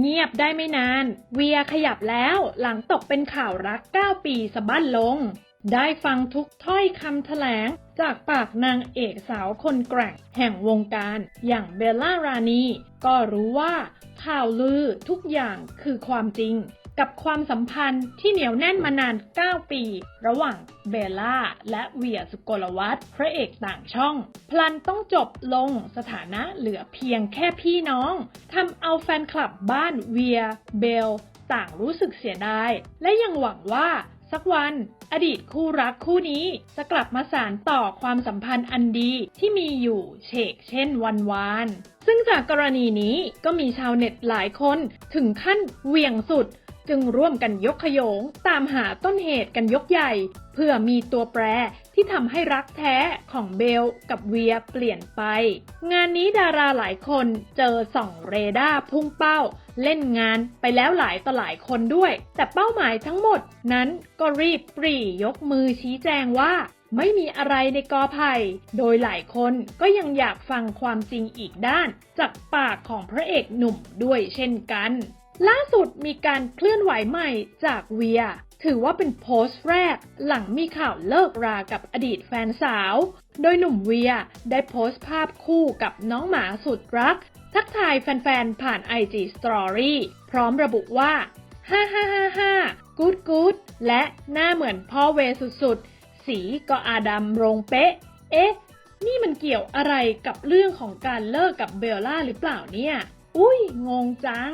เงียบได้ไม่นาน เวียขยับแล้วหลังตกเป็นข่าวรัก 9 ปีสะบั้นลง ได้ฟังทุกถ้อยคำแถลง จากปากนางเอกสาวคนแกร่ง แห่งวงการ อย่างเบลล่ารานี ก็รู้ว่า ข่าวลือทุกอย่างคือความจริง กับความสัมพันธ์ที่เหนียวแน่นมานาน 9 ปี ระหว่างเบลล่า และเวียสุโกลวัฒน์พระเอกต่างช่อง พลันต้องจบลงสถานะเหลือเพียงแค่พี่น้องทำเอาแฟนคลับบ้านเวีย เบล ต่างรู้สึกเสียดาย และยังหวังว่าสักวันอดีตคู่รักคู่นี้จะกลับมาสานต่อความสัมพันธ์อันดีที่มีอยู่เฉกเช่นวันวาน ซึ่งจากกรณีนี้ก็มีชาวเน็ตหลายคนถึงขั้นเหวี่ยงสุด จึงร่วมกันยกขยง ตามหาต้นเหตุกันยกใหญ่ เพื่อมีตัวแปรที่ทำให้รักแท้ของเบลกับเวียเปลี่ยนไป งานนี้ดาราหลายคนเจอส่องเรดาร์พุ่งเป้า เล่นงานไปแล้วหลายต่อหลายคนด้วย แต่เป้าหมายทั้งหมดนั้นก็รีบปรียกมือชี้แจงว่าไม่มีอะไรในกอไผ่ โดยหลายคนก็ยังอยากฟังความจริงอีกด้าน จากปากของพระเอกหนุ่มด้วยเช่นกัน ล่าสุดมีการเคลื่อนไหวใหม่จากเวีย ถือว่าเป็นโพสต์แรกหลังมีข่าวเลิกรากับอดีตแฟนสาว โดยหนุ่มเวียได้โพสต์ภาพคู่กับน้องหมาสุดรัก ทักทายแฟนๆ ผ่าน IG Story พร้อมระบุว่า ฮ่าฮ่าฮ่าฮ่ากูดกูดและหน้าเหมือนพ่อเวสุดๆ สีก็อาดัมโรงเป๊ะ เอ๊ะ นี่มันเกี่ยวอะไรกับเรื่องของการเลิกกับเบลล่าหรือเปล่าเนี่ย อุ้ยงงจัง